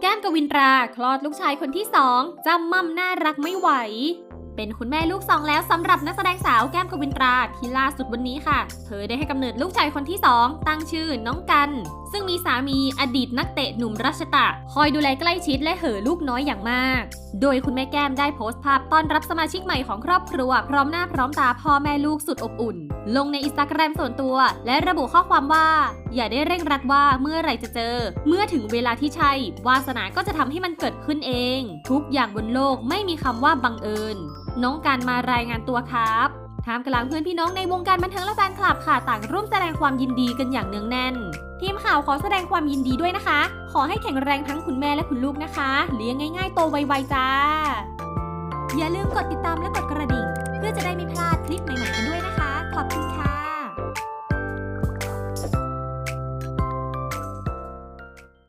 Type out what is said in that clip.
แกวินตราคลอดลูกชายคนที่สองจำมั่มน่ารักไม่ไหว เป็นคุณแม่ลูกสองแล้วสำหรับนักแสดงสาวแก้มกวินตราที่ล่าสุดวันนี้ค่ะ เธอได้ให้กำเนิดลูกชายคนที่สองตั้งชื่อน้องกัน ซึ่งมีสามีอดีตนักเตะหนุ่มรัชตะ คอยดูแลใกล้ชิดและเหอลูกน้อยอย่างมาก โดยคุณแม่แก้มได้โพสต์ภาพต้อนรับสมาชิกใหม่ของครอบครัว พร้อมหน้าพร้อมตาพ่อแม่ลูกสุดอบอุ่น ลงในอินสตาแกรมส่วนตัว และระบุข้อความว่า อย่าได้เร่งรัดว่าเมื่อไหร่จะเจอ เมื่อถึงเวลาที่ใช่ วาสนาก็จะทำให้มันเกิดขึ้นเอง ทุกอย่างบนโลกไม่มีคำว่าบังเอิญ น้องการมารายงานตัวครับท่ามกลางเพื่อนพี่น้องในวงการบันเทิงและแฟนคลับค่ะต่างร่วมแสดงความยินดีกันอย่างเนืองแน่น ทีมข่าวขอแสดงความยินดีด้วยนะคะ ขอให้แข็งแรงทั้งคุณแม่และคุณลูกนะคะ เลี้ยงง่าย ๆ โตไวๆจ้า อย่าลืมกดติดตามและกดกระดิ่ง เพื่อจะได้ไม่พลาดคลิปใหม่ๆกันด้วยนะคะ ขอบคุณค่ะ